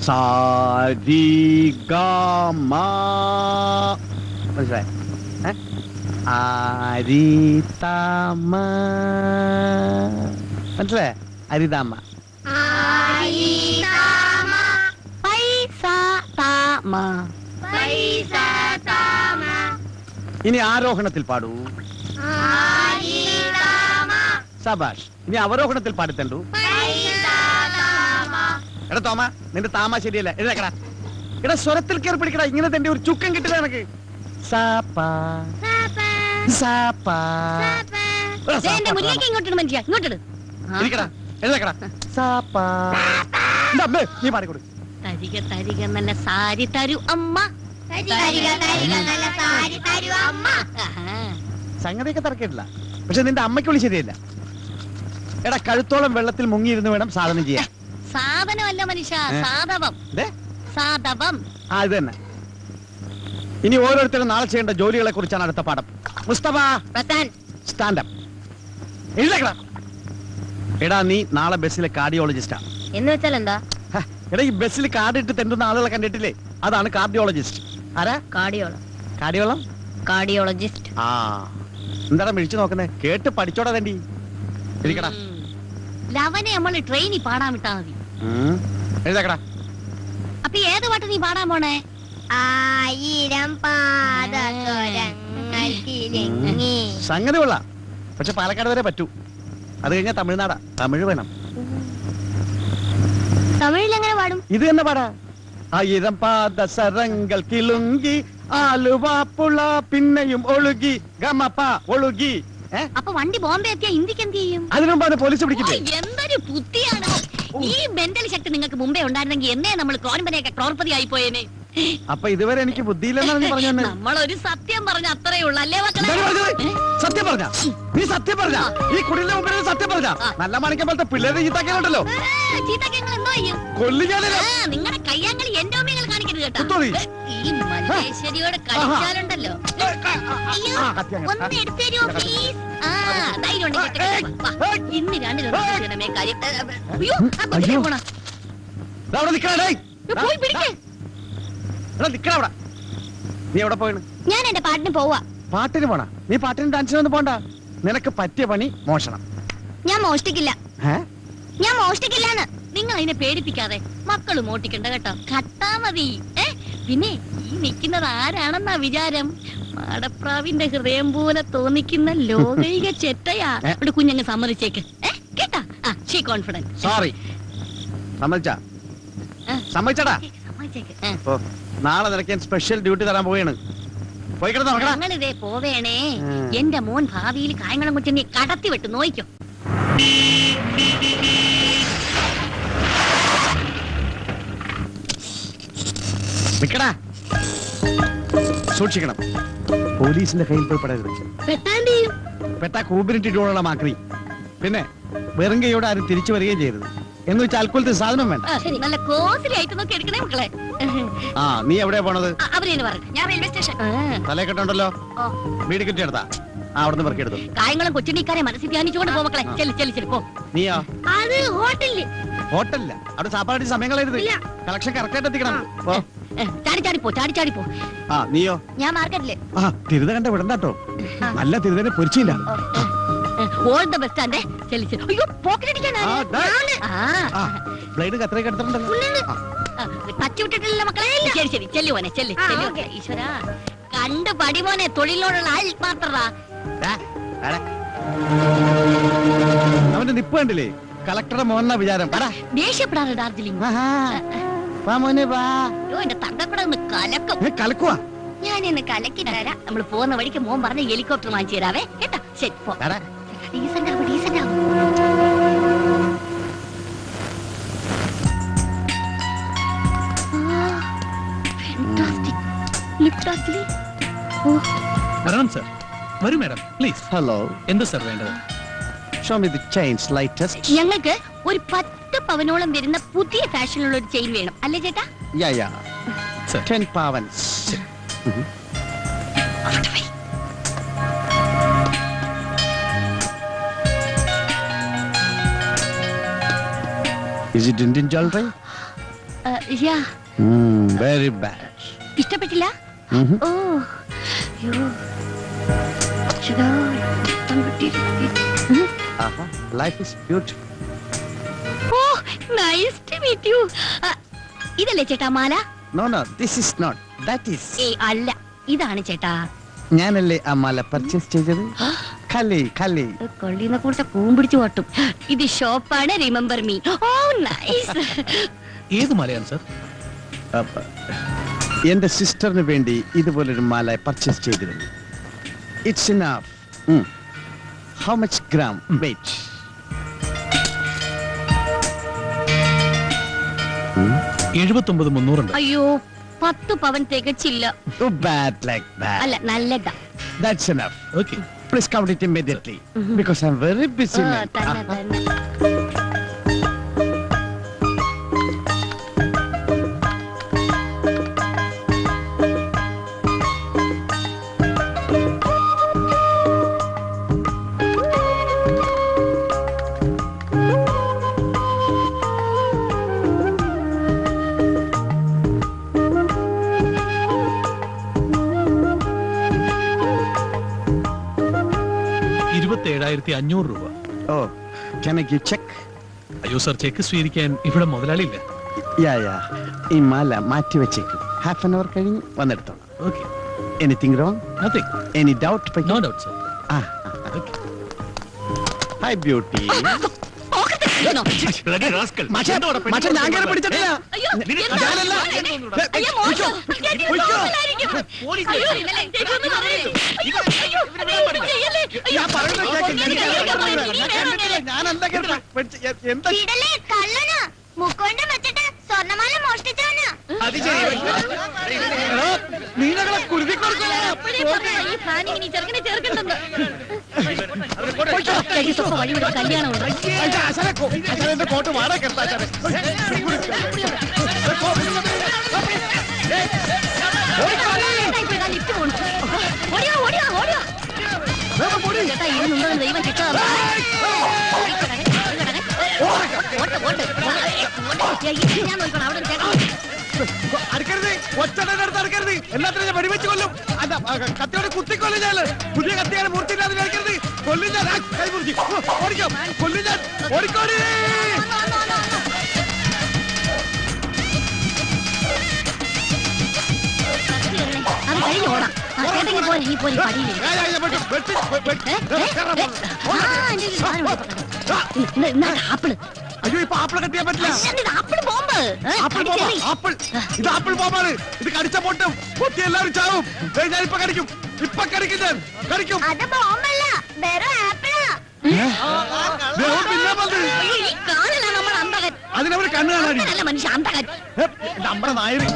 സാരി ഗമ മനസ്സിലായി അരിതാമ മനസ്സിലായ അരിതാമ പൈസ താമ ഇനി ആരോഹണത്തിൽ പാടൂ സബാഷ് ഇനി അവരോഹണത്തിൽ പാടിത്തണ്ടു എടാ തോമ നിന്റെ താമ ശരിയല്ല. എഴുതക്കടാ എടാ സ്വരത്തിൽ കയറി പിടിക്കടാ. ഇങ്ങനെ തന്റെ ഒരു ചുക്കം കിട്ടില്ല എനക്ക് തരിക തരിക നല്ല സാരി തരൂ അമ്മ. സംഗതിയൊക്കെ തിരക്കിട്ടില്ല പക്ഷെ നിന്റെ അമ്മയ്ക്ക് വിളി ശരിയല്ല. എടാ കഴുത്തോളം വെള്ളത്തിൽ മുങ്ങിയിരുന്ന് വേണം സാധനം ചെയ്യാൻ. സാധനമല്ല മനുഷ്യ സാധവം. സാധവം. ആ ഇത് തന്നെ. ഇനി ഓരോരുത്തരും നാളെ ചെയ്യേണ്ട ജോലികളെ കുറിച്ചാണ് അടുത്ത പാഠം. മുസ്തഫ സ്റ്റാൻഡപ്പ് എഴുതക്കടാ എടാ നീ നാളെ ബസ്സിലെ കാർഡിയോളജിസ്റ്റാ എന്ന് വെച്ചാൽ എന്താ? എടാ ഈ ബസ്സിൽ കാർഡ് ഇട്ട് തെണ്ടുന്ന ആളുകളെ കണ്ടിട്ടില്ലേ? അതാണ് കാർഡിയോളജിസ്റ്റ് ആരാ? കാർഡിയോള. കാർഡിയോളം? കാർഡിയോളജിസ്റ്റ്. ആ. എന്താടാ മിഴിച്ചു നോക്കുന്നേ? കേട്ട് പഠിച്ചോടാ തണ്ടി ഇരിക്കടാ. ലവനെ നമ്മൾ ട്രെയിനിൽ പാടാൻ വിട്ടാ മതി. എഴുതക്കടാ. അപ്പൊ ഏത് പാട്ട് നീ പാടാൻ പോണേ? ആയിരം കിലുങ്ങി സംഗതി കൊള്ളാം. പക്ഷെ പാലക്കാട് വരെ പറ്റൂ. അത് കഴിഞ്ഞാൽ തമിഴ്നാടാ. തമിഴ് വേണം. തമിഴിൽ എങ്ങനെ പാടും? ഇത് തന്നെ പാടാ. ആയിരം പാദസരങ്ങൾ കിളുങ്കി ആലുവാപ്പുള പിന്നെയും ഒഴുകി ഗമപ്പ ഒഴുകി. ഏ? അപ്പൊ വണ്ടി ബോംബെ എത്തിയാ ഇന്ത്യയ്ക്ക് എന്ത് ചെയ്യും? അതിനുമ്പോ പോലീസ് പിടിക്കും എന്തൊരു ബുദ്ധിയാണ്. ഈ മെന്റൽ ശക്തി നിങ്ങൾക്ക് മുമ്പേ ഉണ്ടായിരുന്നെങ്കിൽ എന്നേ നമ്മൾ ക്രോൺപനെയൊക്കെ ക്രോർപതി ആയി പോയേനെ അപ്പൊ ഇതുവരെ എനിക്ക് ബുദ്ധിയില്ലെന്നാണ് പറഞ്ഞു നമ്മൾ ഒരു സത്യം പറഞ്ഞ അത്രേ ഉള്ളൂ അല്ലേ? സത്യം പറഞ്ഞ. നീ സത്യം പറഞ്ഞ. ഈ കുടിലിന്റെ മുമ്പിൽ സത്യം പറഞ്ഞ. നല്ല മണിക്ക പോലത്തെ പിള്ളേരെ ചീത്താക്കിയാലുണ്ടല്ലോ ചീത്തക്ക് നിങ്ങൾ എന്തോ ചെയ്യും? കൊല്ലിക്കാനല്ലോ നിങ്ങളുടെ കയ്യാങ്കളി എന്റെ കാണിക്കരുത് കേട്ടോ. ഈ മല്ലേശ്വരിയോട് കളിച്ചാലുണ്ടല്ലോ അയ്യോ, ഒന്ന് എടുത്തു തരുമോ പ്ലീസ് ആ ധൈര്യം ഉണ്ടെങ്കിൽ. ഇന്ന് രണ്ടിലൊന്നും കാര്യം. അയ്യോ അയ്യോ. പോയി പിടിക്ക്. നീ എവിടെ പോയാണ്? ഞാൻ എന്റെ പാട്ടിന് പോവാ. പാട്ടിന് പോണ? നീ പാട്ടിന് ഡാൻസിനൊന്നും പോണ്ട. നിനക്ക് പറ്റിയ പണി മോഷണം. ഞാൻ മോഷ്ടിക്കില്ല. ഞാൻ മോഷ്ടിക്കില്ലാന്ന്. നിങ്ങൾ അതിനെ പേടിപ്പിക്കാതെ മക്കളും മോട്ടിക്കണ്ട കേട്ടോ. കട്ടാ മതി. ഏ പിന്നെ ഈ നിൽക്കുന്നത് ആരാണെന്നാ വിചാരം? മാടപ്രാവിന്റെ ഹൃദയം പോലെ തോന്നിക്കുന്ന ലോകൈക ചെറ്റയാ? ഇവിടെ കുഞ്ഞങ്ങ് സമ്മതിച്ചേക്ക്. കേട്ടാ? She confidence. സോറി സമ്മതിച്ചാ. സമ്മതിച്ചടാ? നാളെ നിനക്ക് സ്പെഷ്യൽ ഡ്യൂട്ടി തരാൻ പോവുകയാണ്. ഞങ്ങളിതേ പോവേണേ. എന്റെ മോൻ ഭാവിയിൽ കായംകുളം നീ കടത്തി വിട്ട് നോയിക്കോ. നിക്കടാ. സൂക്ഷിക്കണം. പോലീസിന്റെ കയ്യിൽ പോയി പെടരുത് പെട്ടാ കൂമ്പിനിട്ടിട്ടുള്ള മാക്രി. പിന്നെ വെറും കൈയോടെ ആരും തിരിച്ചു വരികയും ചെയ്യരുത്. എന്ന് വെച്ചാൽ അൽക്കുലത്തെ സാധനം വേണ്ട. നല്ല കോസിലി ആയിട്ട് നോക്കി എടുക്കണേ മക്കളെ. ആ നീ എവിടെയാ പോണത്? ആ, ഞാൻ റെയിൽവേ സ്റ്റേഷൻ തലേ കെട്ടുണ്ടല്ലോ. വീട് കിട്ടിയെടുത്താ? ആ അവിടുന്ന് പെറുക്കിയെടുത്തു. കായങ്ങളും കൊച്ചിനിക്കാരെ മനസ്സിൽ ധ്യാനിച്ചുകൊണ്ട് പോ മക്കളെ. ചെല്ലി ചെല്ലി ചെല്ലി പോ. നീയോ? അത് ഹോട്ടലിൽ. ഹോട്ടലില്ല അവിടെ സാപ്പാടി സമയം കളയരുത്. കളക്ഷൻ കറക്റ്റ് ആയിട്ട് എത്തിക്കണം. പോ. ചാടി ചാടി പോ ചാടി ചാടി പോ. ആ നീയോ? ഞാൻ മാർക്കറ്റിൽ. ആ തിരുത കണ്ട വിടണ്ടാട്ടോ. നല്ല തിരുതനെ പൊരിച്ചില്ല. ഓൾ ദ ബെസ്റ്റ് അയ്യോ പോക്കറ്റടിക്കാനാ ആ, ദേ. ആ. ആ ബ്ലേഡ് കത്രയൊക്കെ എടുത്തിട്ടുണ്ടല്ലോ. ആ, ടച്ച് വിട്ടിട്ടില്ല മക്കളെ ശരി ശരി ചെല്ലു മോനെ ചെല്ലി ആ, ചെല്ലു. ഓക്കേ. കണ്ട് പടി മോനെ തൊഴിലിനോടുള്ള ആടെ. അവന്റെ നിപ്പ് കണ്ടില്ലേ? കളക്ടറുടെ മോഹന വിചാരം. ദേഷ്യപ്പെടാറ് ഡാർജിലിംഗ്. വാ മോനെ വാ. എന്റെ തങ്കക്കൂടെ ഒന്ന് കലക്കും. കലക്കുവാ? ഞാൻ ഇന്ന് കലക്കി തരാം. നമ്മൾ പോകുന്ന വഴിക്ക് മോൻ പറഞ്ഞ ഹെലികോപ്റ്റർ വാങ്ങിച്ചു തരാവേ. കേട്ടാ? ശരി പോ. ഡീസന്റ് ആവും ഡീസന്റ് ആവും. വരണം സർ വരൂ മാഡം പ്ലീസ് ഹലോ എന്ത് സർ വേണ്ടത്? Show me the chains lightest ഞങ്ങൾക്ക് ഒരു പത്ത് പവനോളം വരുന്ന പുതിയ ഫാഷനുള്ള ഒരു ചെയിൻ വേണം. അല്ലേ ചേട്ടാ? Yeah yeah. സർ 10 പവൻസ് Is it Indian jewelry? Yeah very bad ഇഷ്ടപ്പെട്ടില്ല? ഓ. അയ്യോ. അച്ഛടാ, രക്തം കിട്ടിയിരിക്കുന്നു. ഉം. Life is beautiful oh nice to meet you ഇതല്ലേ ചേട്ടാ മാല? No no this is not that is a അല്ല. ഇതാണ് ചേട്ടാ. ഞാനല്ലേ ആ മാല പർച്ചേസ് ചെയ്തത്? കളി കളി കൊള്ളിന്ന കൂട്ട കൂമ്പിടിച്ചു ഓട്ടും ഇത് ഷോപ്പാണ് റിമെമ്പർ മീ ഓ നൈസ് ഏത് മാലയാണ് സർ അപ്പ, എന്റെ സിസ്റ്ററിന് വേണ്ടി ഇതുപോലൊരു മാല പർച്ചേസ് ചെയ്തിരുന്നു. It's enough how much gram weight എഴുപത്തൊമ്പത് മുന്നൂറുണ്ട് അയ്യോ പത്ത് പവൻ തികച്ചില്ല അല്ല നല്ലതാ That's enough. Okay. Please count it immediately because I'm very busy. തന്നെ തന്നെ ഏഴായിരത്തി അഞ്ഞൂറ് രൂപ. ഓ ചെക്ക് അയ്യോ സർ ചെക്ക് സ്വീകരിക്കാൻ ഇവിടെ മുതലാളിയില്ല. യാ യാ ഈ മാല മാറ്റി വെച്ചേക്ക്. ഹാഫ് ആൻ അവർ കഴിഞ്ഞ് വന്നെടുത്തോളാം. Okay anything wrong nothing any doubt no doubt sir ആ ഹൈ ബ്യൂട്ടി? ഞാൻ പിടിച്ചിട്ടില്ല. മുക്കൊണ്ട് വെച്ചിട്ട് സ്വർണമാല മോഷ്ടിച്ചവനാ അത് ശരി. ഞങ്ങളെ കുരുതി കൊടുക്കലാ. അപ്പോഴേ പറഞ്ഞതാ, ഞാൻ നോക്കണം അവിടെ ഒരു ചേട്ടൻ അടുക്കരുത് എല്ലാത്തിനും ഞാൻ വെടിവെച്ച് കൊല്ലും. അല്ല കത്തിയോടെ കുത്തിക്കൊല്ലും ഞാൻ. പുതിയ കത്തിയാണ് മൂർത്തിയില്ലാതെ കഴിക്കരുത് കൊല്ലും ഞാൻ. ആ, കൈ മുറിച്ച്. ഓ, ഓടിക്കോ. കൊല്ലും ഞാൻ. ഓടിക്കോടി. അത് കഴിഞ്ഞ് ഓടാം. ആപ്പിൾ? അയ്യോ ഇപ്പൊ ആപ്പിൾ കത്തിയാൻ പറ്റില്ല. Apple bomb apple. ഇത് ആപ്പിൾ ബോംബാണ്. ഇത് കടിച്ച പൊട്ടും. പൊട്ടി എല്ലാവരും ചാവും. ഞാൻ ഇപ്പൊ കടിക്കും. ഇപ്പൊ കടിക്കും ഞാൻ. കടിക്കും. അതിനവര് കണ്ണു ഏ, നമ്മുടെ നായര്.